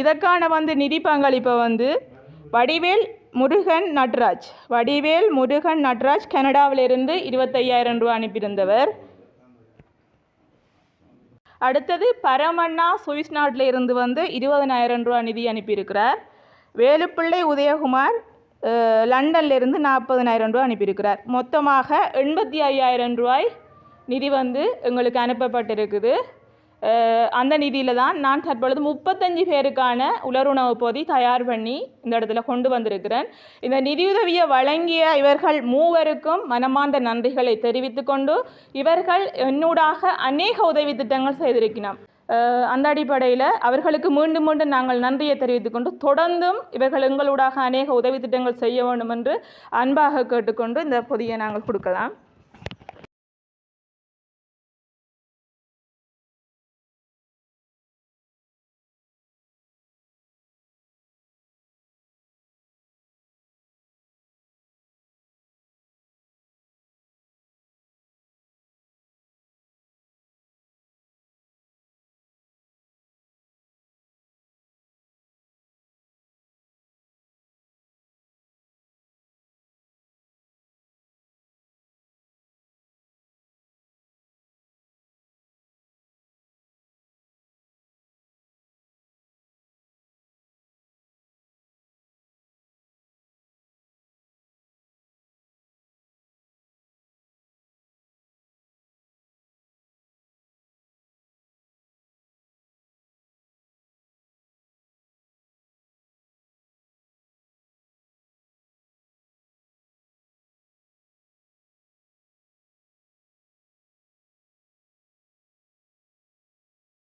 இதற்கான வந்து நிதி பங்களிப்பை வந்து வடிவேல் முருகன் நட்ராஜ். வடிவேல் முருகன் நட்ராஜ் கனடாவிலிருந்து இருபத்தையாயிரம் ரூபா அனுப்பியிருந்தவர். அடுத்தது பரமண்ணா சுவிஸ் நாட்டில் இருந்து வந்து இருபதனாயிரம் ரூபா நிதி அனுப்பியிருக்கிறார். வேலுப்பிள்ளை உதயகுமார் லண்டன்லேருந்து நாற்பதனாயிரம் ரூபா அனுப்பியிருக்கிறார். மொத்தமாக எண்பத்தி ஐயாயிரம் ரூபாய் நிதி வந்து எங்களுக்கு அனுப்பப்பட்டிருக்குது. அந்த நிதியில் தான் நான் தற்பொழுது முப்பத்தஞ்சு பேருக்கான உலருணவு பொதி தயார் பண்ணி இந்த இடத்துல கொண்டு வந்திருக்கிறேன். இந்த நிதியுதவியை வழங்கிய இவர்கள் மூவருக்கும் மனமார்ந்த நன்றிகளை தெரிவித்து கொண்டு இவர்கள் என்னூடாக அநேக உதவி திட்டங்கள் செய்திருக்கிறோம் அந்த அடிப்படையில் அவர்களுக்கு மீண்டும் மீண்டும் நாங்கள் நன்றியை தெரிவித்துக் கொண்டு தொடர்ந்தும் இவர்கள் எங்களூடாக அநேக உதவி திட்டங்கள் செய்ய வேண்டும் என்று அன்பாக கேட்டுக்கொண்டு இந்த பொதியை நாங்கள் கொடுக்கலாம்.